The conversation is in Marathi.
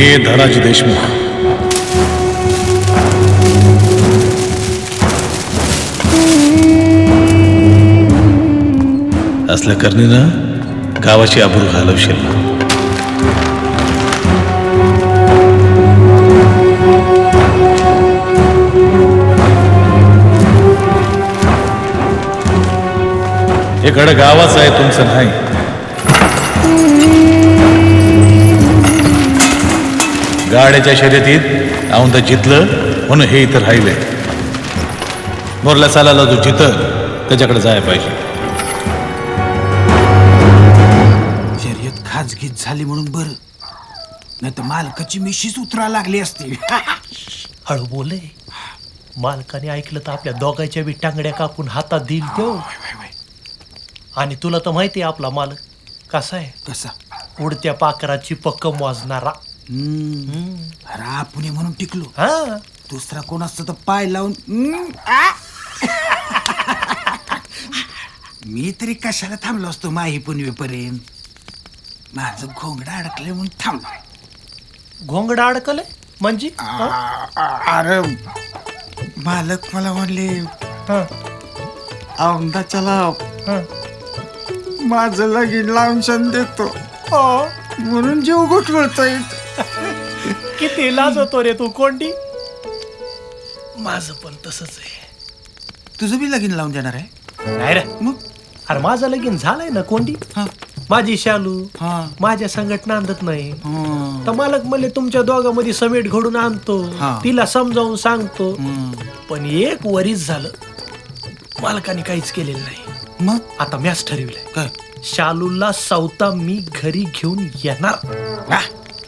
हे धनाजी देशमुख. असल्या करणीनं गावाची आबरू घालवशील हे गड गावाचं आहे तुमचं नाही. गाड्याच्या शर्यतीत औंध जितलं म्हणून हे इथं राहिले. मोरला चालायला जो जिथं त्याच्याकडे जायला पाहिजे. शर्यत खाजगीत झाली म्हणून बरं. नाही तर मालकाची मिशीच उतरा लागली असती. हळू बोले मालकाने ऐकलं तर आपल्या दोघांच्या बी टांगड्या कापून हातात देईल तो. आणि तुला तर माहिती आहे आपला मालक कसा आहे? कसा? उडत्या पाकराची पक्कम वाजणारा अरे आपण हे म्हणून टिकलो. हा. दुसरा कोण असतं तर पाय लावून हम्म, आ! मी तरी कशाला थांबलो असतो माही पुनवेपर्यंत माझं घोंगडा अडकले म्हणून थांबलो. घोंगडा अडकले म्हणजे? आ- आ- अरे मालक मला म्हणले हा, औंदाच्याला हा. माझं लगीन लावून देतो. म्हणून जीव गुटगुळतो किती लाजतो रे तू कोंडी? माझं पण तसंच आहे. तुझं बी लगीन लावून देणार आहे? नाही रे. मग? अरे माझं लगीन झालंय ना कोंडी? हा. माझी शालू हा. माझ्या संगत नांदत नाही. हा. तर मालक म्हणले तुमच्या दोघांमध्ये समेट घडून आणतो हा. तिला समजावून सांगतो. पण एक वरीच झालं मालकाने काहीच केलेलं नाही. मग? आता मॅच ठरविलंय. काय? शालूला सवता मी घरी घेऊन येणार.